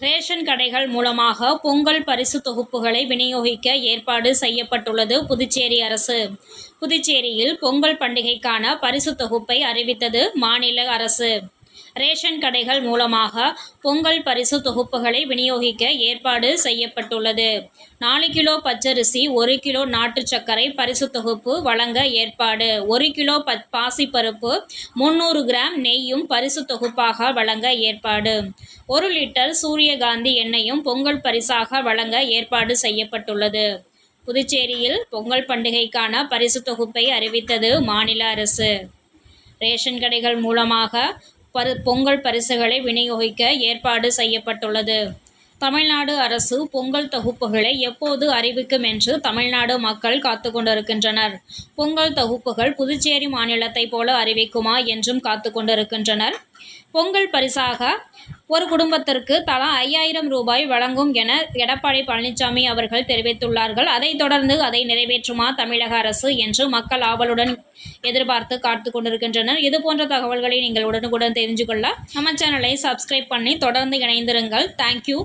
Ration கடைகள் மூலமாக பொங்கல் பரிசு தொகுப்புகளை விநியோகிக்க ஏற்பாடு செய்யப்பட்டுள்ளது புதுச்சேரி அரசு. புதுச்சேரியில் பொங்கல் பண்டிகைக்கான பரிசு தொகுப்பை அறிவித்தது மாநில அரசு. ரேஷன் கடைகள் மூலமாக பொங்கல் பரிசு தொகுப்புகளை விநியோகிக்க ஏற்பாடு செய்யப்பட்டுள்ளது. நாலு கிலோ பச்சரிசி ஒரு கிலோ நாட்டு சர்க்கரை பரிசு தொகுப்பு வழங்க ஏற்பாடு. ஒரு கிலோ ப பாசிப்பருப்பு முந்நூறு கிராம் நெய்யும் பரிசு தொகுப்பாக வழங்க ஏற்பாடு. ஒரு லிட்டர் சூரியகாந்தி எண்ணெயும் பொங்கல் பரிசாக வழங்க ஏற்பாடு செய்யப்பட்டுள்ளது. புதுச்சேரியில் பொங்கல் பண்டிகைக்கான பரிசு தொகுப்பை அறிவித்தது மாநில அரசு. ரேஷன் கடைகள் மூலமாக பரு பொங்கல் பரிசுகளை விநியோகிக்க ஏற்பாடு செய்யப்பட்டுள்ளது. தமிழ்நாடு அரசு பொங்கல் தொகுப்புகளை எப்போது அறிவிக்கும் என்று தமிழ்நாடு மக்கள் காத்து கொண்டிருக்கின்றனர். பொங்கல் தொகுப்புகள் புதுச்சேரி மாநிலத்தைப் போல அறிவிக்குமா என்றும் காத்து கொண்டிருக்கின்றனர். பொங்கல் பரிசாக ஒரு குடும்பத்திற்கு தலா ஐயாயிரம் ரூபாய் வழங்கும் என எடப்பாடி பழனிசாமி அவர்கள் தெரிவித்துள்ளார்கள். அதைத் தொடர்ந்து அதை நிறைவேற்றுமா தமிழக அரசு என்று மக்கள் ஆவலுடன் எதிர்பார்த்து காத்து கொண்டிருக்கின்றனர். இது போன்ற தகவல்களை நீங்கள் உடனுக்குடன் தெரிஞ்சு கொள்ள நம்ம சேனலை சப்ஸ்கிரைப் பண்ணி தொடர்ந்து இணைந்திருங்கள். தேங்க்யூ